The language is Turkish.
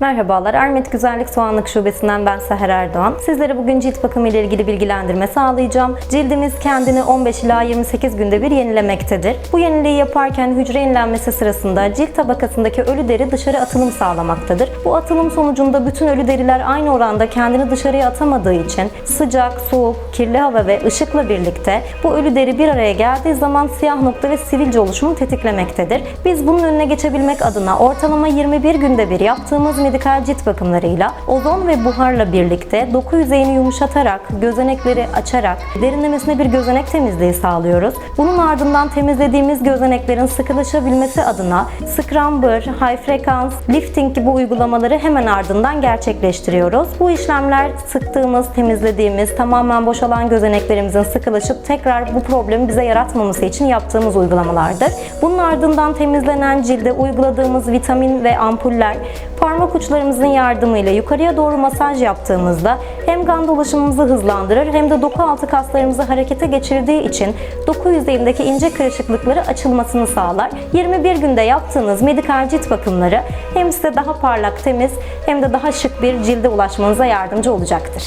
Merhabalar, Ermet Güzellik Soğanlık Şubesi'nden ben Seher Erdoğan. Sizlere bugün cilt bakımı ile ilgili bilgilendirme sağlayacağım. Cildimiz kendini 15 ila 28 günde bir yenilemektedir. Bu yeniliği yaparken hücre yenilenmesi sırasında cilt tabakasındaki ölü deri dışarı atılım sağlamaktadır. Bu atılım sonucunda bütün ölü deriler aynı oranda kendini dışarıya atamadığı için sıcak, soğuk, kirli hava ve ışıkla birlikte bu ölü deri bir araya geldiği zaman siyah nokta ve sivilce oluşumunu tetiklemektedir. Biz bunun önüne geçebilmek adına ortalama 21 günde bir yaptığımız medikal cilt bakımlarıyla ozon ve buharla birlikte doku yüzeyini yumuşatarak, gözenekleri açarak derinlemesine bir gözenek temizliği sağlıyoruz. Bunun ardından temizlediğimiz gözeneklerin sıkılaşabilmesi adına scrumber, high frekans, lifting gibi uygulamaları hemen ardından gerçekleştiriyoruz. Bu işlemler sıktığımız, temizlediğimiz, tamamen boşalan gözeneklerimizin sıkılaşıp tekrar bu problemi bize yaratmaması için yaptığımız uygulamalardır. Bunun ardından temizlenen cilde uyguladığımız vitamin ve ampuller parmak uçlarımızın yardımıyla yukarıya doğru masaj yaptığımızda hem kan dolaşımımızı hızlandırır hem de doku altı kaslarımızı harekete geçirdiği için doku yüzeyindeki ince kırışıklıkları açılmasını sağlar. 21 günde yaptığınız medikal cilt bakımları hem size daha parlak, temiz hem de daha şık bir cilde ulaşmanıza yardımcı olacaktır.